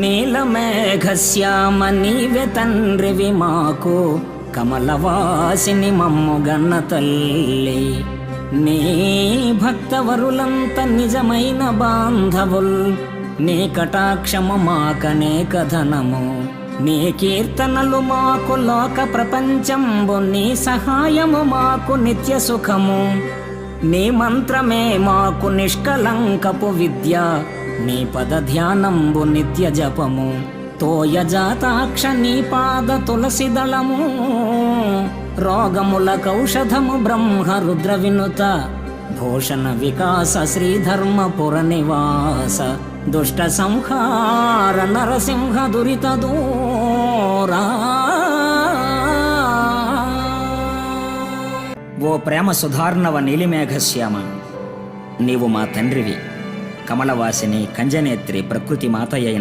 నీలమేఘశ్యామ నీవె తండ్రివి మాకు కమలవాసిని మమ్ముగన్న తల్లి. నీ భక్తవరులంత నిజమైన బాంధవుల్ నీ కటాక్షము మాకనే కథనము నీ కీర్తనలు మాకు లోక ప్రపంచంబు నీ సహాయము మాకు నిత్య సుఖము. నీ మంత్రమే మాకు నిష్కలంకపు విద్య నీ పద ధ్యానంబు నిత్య జపము తోయజాతాక్ష నీ పాద తులసి దళము. రోగముల కౌషధము బ్రహ్మ రుద్ర వినుత భూషణ వికాస శ్రీధర్మపుర నివాస దుష్ట సంహార నరసింహ దురిత దూరా. ఓ ప్రేమ సుధార్ణవ నీలిమేఘశ్యామ నీవు మా తండ్రివి. కమలవాసిని కంజనేత్రి ప్రకృతి మాత అయిన